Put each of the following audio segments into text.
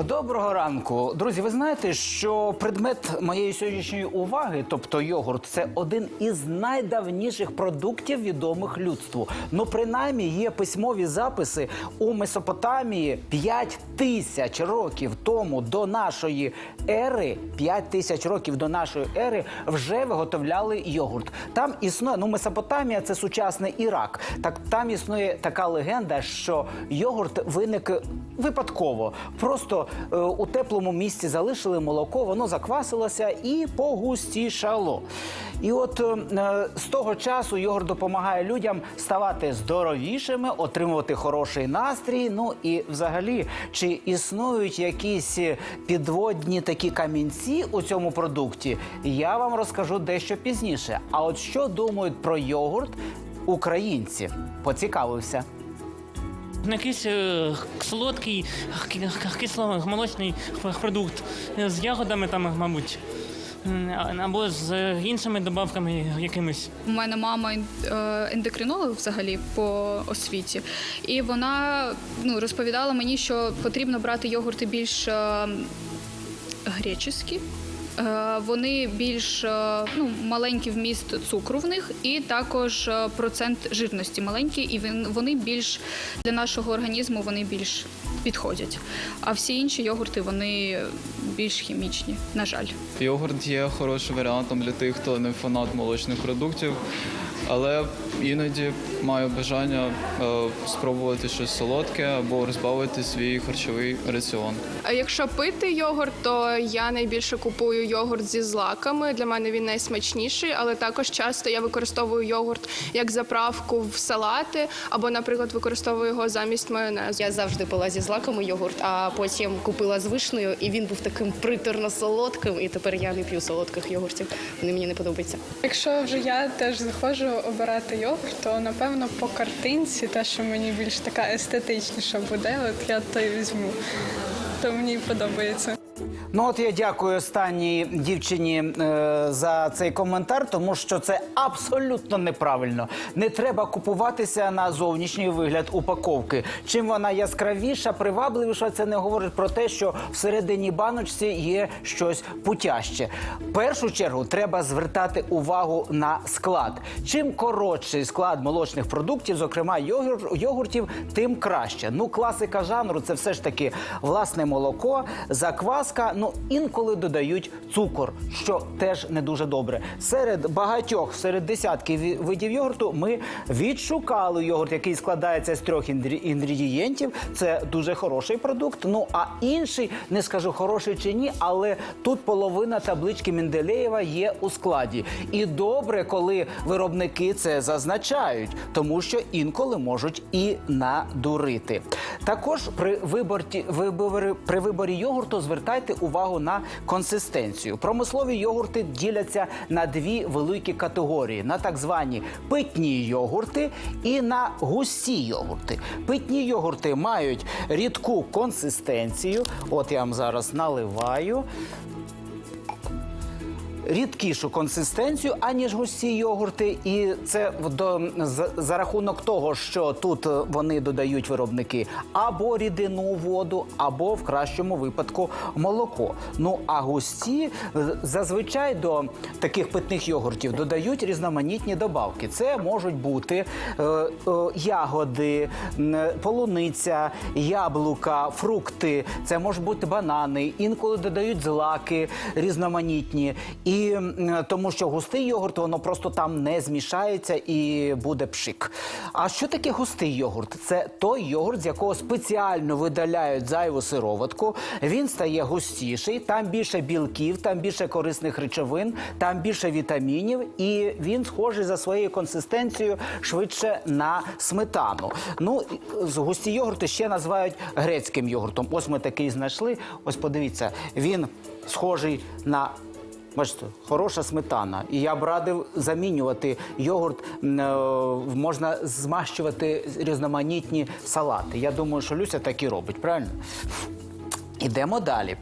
Доброго ранку, друзі. Ви знаєте, що предмет моєї сьогоднішньої уваги, тобто йогурт, це один із найдавніших продуктів відомих людству. Ну, принаймні, є письмові записи у Месопотамії 5 тисяч років тому до нашої ери. 5 тисяч років до нашої ери вже виготовляли йогурт. Там існує ну Месопотамія це сучасний Ірак. Так там існує така легенда, що йогурт виник випадково. Просто е, у теплому місці залишили молоко, воно заквасилося і погустішало. І от е, з того часу йогурт допомагає людям ставати здоровішими, отримувати хороший настрій. Ну і взагалі, чи існують якісь підводні такі камінці у цьому продукті, я вам розкажу дещо пізніше. А от що думають про йогурт українці? Поцікавився. Якийсь е, солодкий, кисломолочний продукт з ягодами, там, мабуть. Або з іншими добавками якимись. У мене мама е, ендокринолог взагалі по освіті, і вона ну, розповідала мені, що потрібно брати йогурти більш е, греческі. Е, Вони більш е, ну, маленький вміст цукру в них, і також е, процент жирності маленький, і вони більш для нашого організму вони більш підходять. А всі інші йогурти вони більш хімічні, на жаль. Йогурт є хорошим варіантом для тих, хто не фанат молочних продуктів, але іноді маю бажання е, спробувати щось солодке або розбавити свій харчовий раціон. А Якщо пити йогурт, то я найбільше купую йогурт зі злаками. Для мене він найсмачніший, але також часто я використовую йогурт як заправку в салати, або, наприклад, використовую його замість майонезу. Я завжди пила зі злаками йогурт, а потім купила з вишнею, і він був таким приторно-солодким. І тепер я не п'ю солодких йогуртів. Вони мені не подобаються. Якщо вже я теж заходжу обирати йогурт, то напевно по картинці, те, що мені більш така естетичніша буде, от я то й візьму. То мені подобається. Ну от я дякую останній дівчині е, за цей коментар, тому що це абсолютно неправильно. Не треба купуватися на зовнішній вигляд упаковки. Чим вона яскравіша, привабливіша, це не говорить про те, що всередині баночці є щось путяще. В першу чергу треба звертати увагу на склад. Чим коротший склад молочних продуктів, зокрема йогур- йогуртів, тим краще. Ну, класика жанру це все ж таки власне молоко, закваска. Ну інколи додають цукор, що теж не дуже добре. Серед багатьох, серед десятків видів йогурту, ми відшукали йогурт, який складається з трьох інгредієнтів. Це дуже хороший продукт. Ну а інший не скажу хороший чи ні, але тут половина таблички Менделєєва є у складі. І добре, коли виробники це зазначають, тому що інколи можуть і надурити. Також при виборі, при виборі йогурту звертайте увагу на консистенцію. Промислові йогурти діляться на дві великі категорії: на так звані питні йогурти і на густі йогурти. Питні йогурти мають рідку консистенцію. От я вам зараз наливаю рідкішу консистенцію, аніж густі йогурти. І це до, за, за рахунок того, що тут е, вони додають виробники або рідину воду, або в кращому випадку молоко. Ну а густі е, зазвичай до таких питних йогуртів додають різноманітні добавки. Це можуть бути е, е, ягоди, полуниця, яблука, фрукти. Це можуть бути банани. Інколи додають злаки різноманітні. І м, тому що густий йогурт, воно просто там не змішається і буде пшик. А що таке густий йогурт? Це той йогурт, з якого спеціально видаляють зайву сироватку. Він стає густіший, там більше білків, там більше корисних речовин, там більше вітамінів, і він схожий за своєю консистенцією швидше на сметану. Ну, з густі йогурти ще називають грецьким йогуртом. Ось ми такий знайшли. Ось подивіться, він схожий на Бачите, хороша сметана. І я б радив замінювати йогурт. е, Можна змащувати різноманітні салати. Я думаю, що Люся так і робить, правильно? Ідемо далі.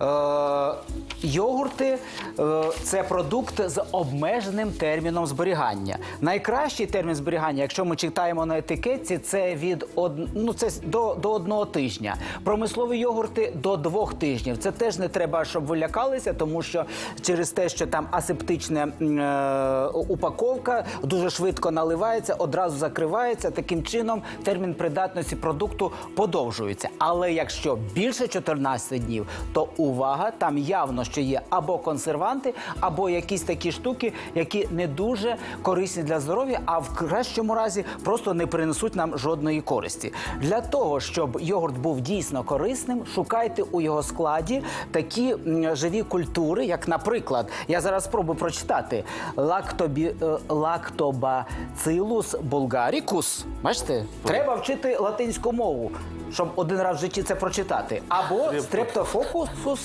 Е, йогурти е, це продукт з обмеженим терміном зберігання. Найкращий термін зберігання, якщо ми читаємо на етикетці, це від од... ну, це до, до одного тижня. Промислові йогурти до двох тижнів. Це теж не треба, щоб ви лякалися, тому що через те, що там асептична е, упаковка дуже швидко наливається, одразу закривається. Таким чином термін придатності продукту подовжується. Але якщо більше 14 днів, то увага, там явно що є або консерванти, або якісь такі штуки, які не дуже корисні для здоров'я, а в кращому разі просто не принесуть нам жодної користі. Для того щоб йогурт був дійсно корисним, шукайте у його складі такі живі культури, як, наприклад, я зараз спробую прочитати лактобі, е, лактобацилус булгарікус. Бачите, треба вчити латинську мову. Щоб один раз в житті це прочитати. Або стрептофокусус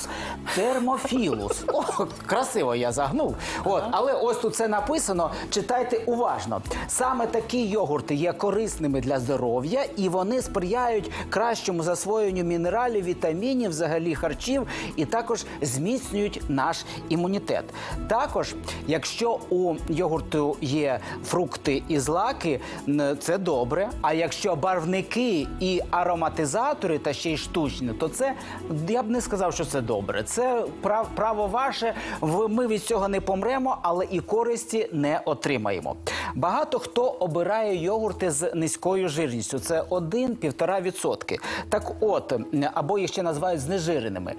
термофілус. О, красиво я загнув. От, але ось тут це написано. Читайте уважно. Саме такі йогурти є корисними для здоров'я, і вони сприяють кращому засвоєнню мінералів, вітамінів, взагалі харчів, і також зміцнюють наш імунітет. Також, якщо у йогурту є фрукти і злаки, це добре. А якщо барвники і ароматизатори та ще й штучні, то це я б не сказав, що це добре. Це прав- право ваше. Ми від цього не помремо, але і користі не отримаємо. Багато хто обирає йогурти з низькою жирністю. Це 1-1,5%. Так от, або їх ще називають знежиреними.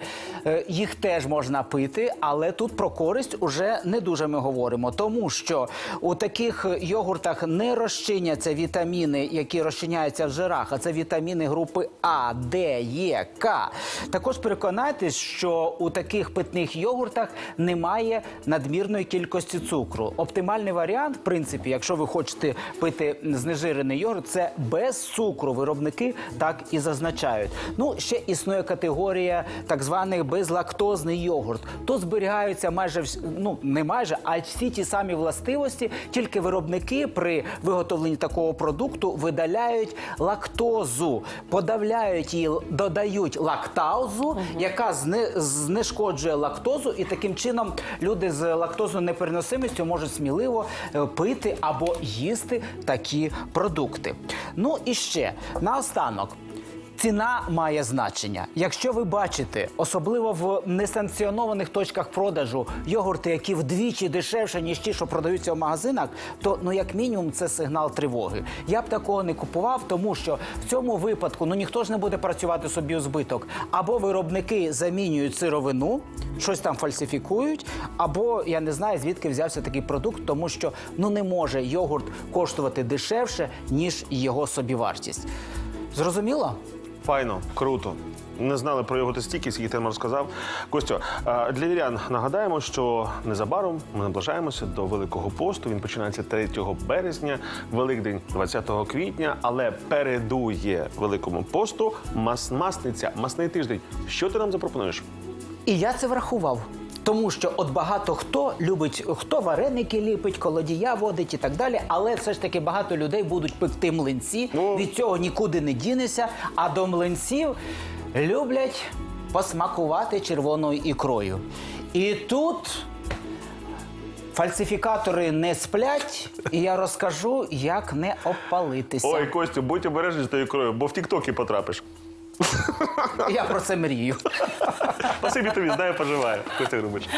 Е, Їх теж можна пити, але тут про користь уже не дуже ми говоримо, тому що у таких йогуртах не розчиняться вітаміни, які розчиняються в жирах, а це вітаміни групи А, Д, Е, К. Також переконайтесь, що у таких питних йогуртах немає надмірної кількості цукру. Оптимальний варіант, в принципі, якщо ви хочете пити знежирений йогурт, це без цукру. Виробники так і зазначають. Ну, ще існує категорія так званих безлактозний йогурт. Тут зберігаються майже ну не майже, а всі ті самі властивості, тільки виробники при виготовленні такого продукту видаляють лактозу, подавляють її, додають лактазу, яка зне, знешкоджує лактозу, і таким чином люди з лактозною непереносимістю можуть сміливо е, пити або їсти такі продукти. Ну і ще наостанок. Ціна має значення. Якщо ви бачите, особливо в несанкціонованих точках продажу йогурти, які вдвічі дешевше, ніж ті, що продаються в магазинах, то ну як мінімум це сигнал тривоги. Я б такого не купував, тому що в цьому випадку ну ніхто ж не буде працювати собі у збиток. Або виробники замінюють сировину, щось там фальсифікують, або я не знаю звідки взявся такий продукт, тому що ну не може йогурт коштувати дешевше ніж його собівартість. Зрозуміло? Файно, круто. Не знали про його стільки, скільки ти розказав. Костю, для вірян нагадаємо, що незабаром ми наближаємося до Великого посту. Він починається 3 березня, Великдень 20 квітня, але передує Великому посту мас масниця, масний тиждень. Що ти нам запропонуєш? І я це врахував. Тому що от багато хто любить, хто вареники ліпить, колодія водить і так далі. Але все ж таки багато людей будуть пекти млинці. Ну. Від цього нікуди не дінешся. А до млинців люблять посмакувати червоною ікрою. І тут фальсифікатори не сплять, і я розкажу, як не обпалитися. Ой, Костю, будь обережний з тою ікрою, бо в Тіктокі потрапиш. Я про це мрію. Спасибі тобі, знаю, поживаю. Костя Грубич.